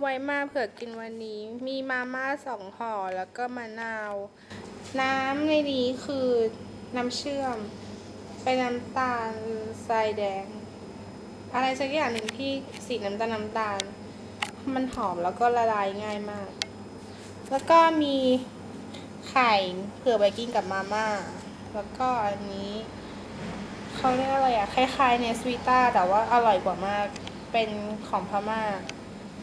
ไว้มาเผื่อกินวันนี้ มีมาม่าสองห่อแล้วก็มะนาว น้ำในนี้คือน้ำเชื่อม เป็นน้ำตาลทรายแดง อะไรสักอย่างหนึ่งที่สีน้ำตาลน้ำตาล มันหอมแล้วก็ละลายง่ายมาก แล้วก็มีไข่เผื่อไปกินกับมาม่า แล้วก็อันนี้เขาเรียกอะไรอะคล้ายๆเนสวิต้าแต่ว่าอร่อยกว่ามาก เป็นของพม่า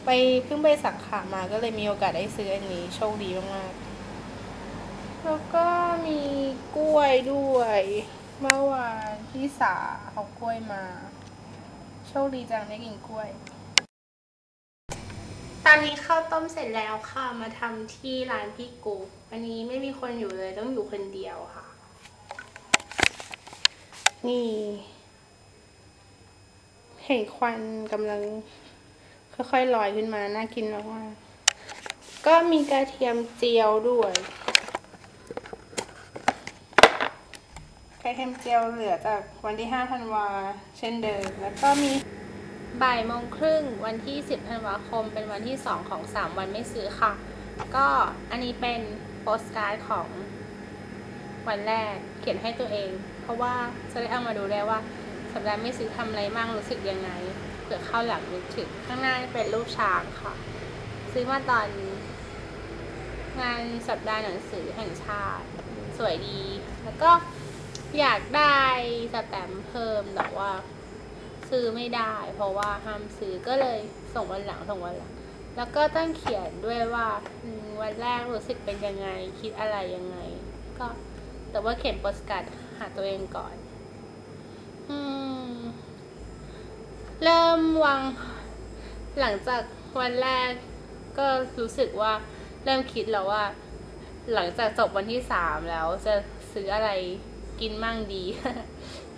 ไปเพิ่งไปสังขามาก็เลยมีโอกาสได้ซื้ออันนี้ โชคดีมากๆ แล้วก็มีกล้วยด้วยเมื่อวานพี่สาเอากล้วยมา โชคดีจังได้กินกล้วย ตอนนี้ข้าวต้มเสร็จแล้วค่ะมาทำที่ร้านพี่กุ๊กอันนี้ไม่มีคนอยู่เลยต้องอยู่คนเดียวค่ะ นี่ เห็นควันกำลัง ค่อยๆลอยขึ้นมา น่ากินมากๆก็มีกระเทียมเจียวด้วย กระเทียมเจียวเหลือจากวันที่5ธันวาเช่นเดิม แล้วก็มีบ่ายโมงครึ่งวันที่ 10ธันวาคม เป็นวันที่ 2 ของ 3 วันไม่ซื้อค่ะ ก็อันนี้เป็นโปสการ์ดของวันแรกเขียนให้ตัวเอง เพราะว่าจะได้เอามาดูได้ว่าสัปดาห์ไม่ซื้อทำอะไรมั่งรู้สึกยังไง เผื่อเข้าหลังนึกถึงข้างหน้าเป็นรูปช้างค่ะ ซื้อมาตอนงานสัปดาห์หนังสือแห่งชาติ สวยดี แล้วก็อยากได้สแตมป์เพิ่มแต่ว่า ซื้อไม่ได้ เพราะว่าห้ามซื้อก็เลยส่งวันหลังส่งวันหลังแล้วก็ต้องเขียนด้วยว่าวันแรกรู้สึกเป็นยังไง คิดอะไรยังไง ก็ แต่ว่าเขียนโปสการ์ดหาตัวเองก่อน อืม เริ่มวางหลังจากวันแรกก็รู้สึกว่าเริ่มคิดแล้วว่า หลังจากจบวันที่สามแล้วจะซื้ออะไรกินมั่งดี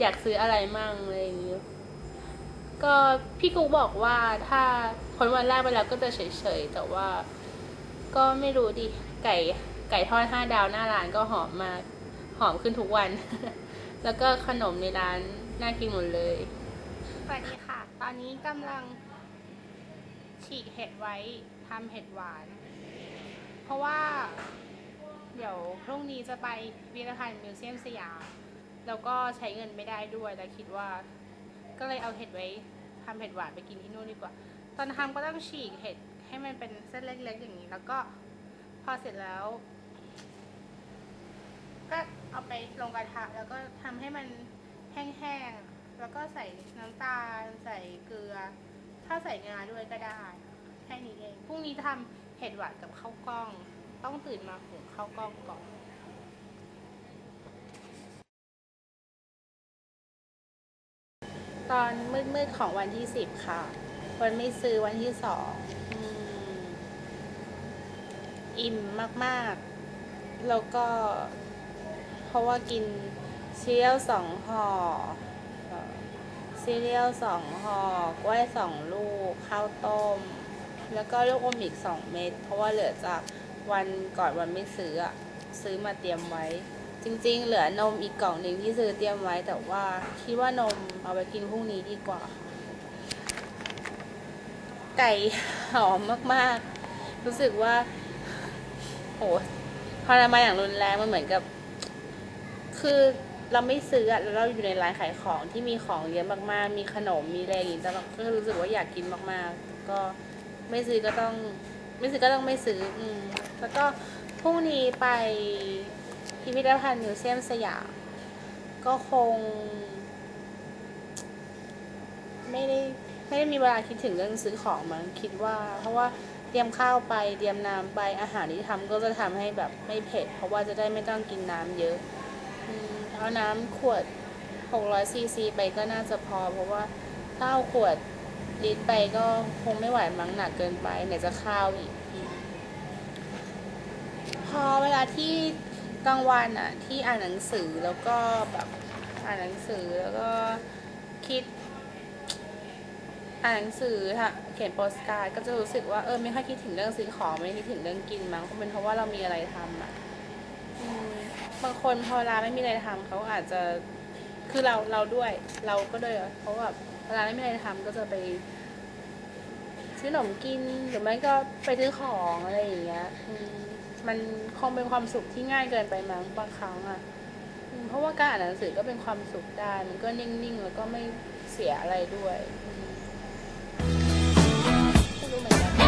อยากซื้ออะไรมั่งอะไรอย่างเงี้ยก็พี่กูบอกว่าถ้าคนวันแรกไปแล้วก็จะเฉยๆแต่ว่า ก็ไม่รู้ดิไก่ไก่ทอดห้าดาวหน้าร้านก็หอมมากหอมขึ้นทุกวัน แล้วก็ขนมในร้านน่ากินหมดเลยสวัสดีค่ะ ตอนนี้กำลังฉีกเห็ดไว้ทำเห็ดหวาน เพราะว่า เดี๋ยวพรุ่งนี้จะไปวิรภัณฑ์มิวเซียมสยาม แล้วก็ใช้เงินไม่ได้ด้วยแต่คิดว่า ก็เลยเอาเห็ดไว้ทำเห็ดหวานไปกินที่นู่นดีกว่า ตอนทำก็ต้องฉีกเห็ดให้มันเป็นเส้นเล็กๆ อย่างนี้ แล้วก็พอเสร็จแล้ว ก็เอาไปลงกระทะแล้วก็ทำให้มันแห้งๆ แล้วก็ใส่น้ำตาลใส่เกลือ ถ้าใส่งาด้วยก็ได้แค่นี้เองพรุ่งนี้ทำเห็ดหวานกับข้าวกล้อง ต้องตื่นมาหุงข้าวกล้องก่อนตอนมืดๆของวันที่สิบค่ะ วันไม่ซื้อวันที่สองอิ่มมากๆ แล้วก็ เพราะว่ากินเรียลสองหอ่อ ซีเรียลสองห่อกล้วยสองลูก ข้าวต้ม แล้วก็ลูกอมอีกสองเม็ดเพราะว่าเหลือจากวันก่อนวันไม่ซื้ออะซื้อมาเตรียมไว้ จริง ๆ เหลือนมอีกกล่องหนึ่งที่ซื้อเตรียมไว้ แต่ว่าคิดว่านมเอาไปกินพรุ่งนี้ดีกว่า ไก่หอมมากๆ รู้สึกว่าโหทรมานอย่างรุนแรงมันเหมือนกับ คือ เราไม่ซื้ออะแล้วเราอยู่ในร้านขายของที่มีของเยอะมากๆ มีขนมมีอะไรอย่างงี้แต่เราก็รู้สึกว่าอยากกินมากๆ ก็ไม่ซื้อก็ต้อง ไม่ซื้อก็ต้องไม่ซื้ออืมแล้วก็พรุ่งนี้ไปพิพิธภัณฑ์มิวเซียมสยามก็คง ไม่ได้ไม่ได้มีเวลาคิดถึงเรื่องซื้อของมั้งคิดว่า เพราะว่าเตรียมข้าวไปเตรียมน้ำไปอาหารที่ทำก็จะทำให้แบบไม่เผ็ด เพราะว่าจะได้ไม่ต้องกินน้ำเยอะ เอาน้ำขวด 600ซีซีไปก็น่าจะพอ เพราะว่าถ้าเอาขวดลิตรไปก็คงไม่ไหวมั้งหนักเกินไปไหนจะข้าวอีก พอเวลาที่กลางวันอะที่อ่านหนังสือแล้วก็แบบอ่านหนังสือแล้วก็คิด อ่านหนังสือค่ะเขียนโปสการ์ดก็จะรู้สึกว่าเออไม่ค่อยคิดถึงเรื่องซื้อของไม่คิดถึงเรื่องกินมั้งคงเป็นเพราะว่าเรามีอะไรทำอะ อืม บางคนพอเวลาไม่มีอะไรทำเขาอาจจะคือเราเราด้วยเราก็ด้วยเพราะว่าเวลาไม่มีอะไรทำก็จะไป ซื้อขนมกินหรือไม่ก็ไปซื้อของอะไรอย่างเงี้ยมันคงเป็นความสุขที่ง่ายเกินไปมั้งบางครั้งอะอืเพราะว่าการอ่านหนังสือก็เป็นความสุขได้มันก็นิ่งๆแล้วก็ไม่เสียอะไรด้วยไม่รู้เหมือนกัน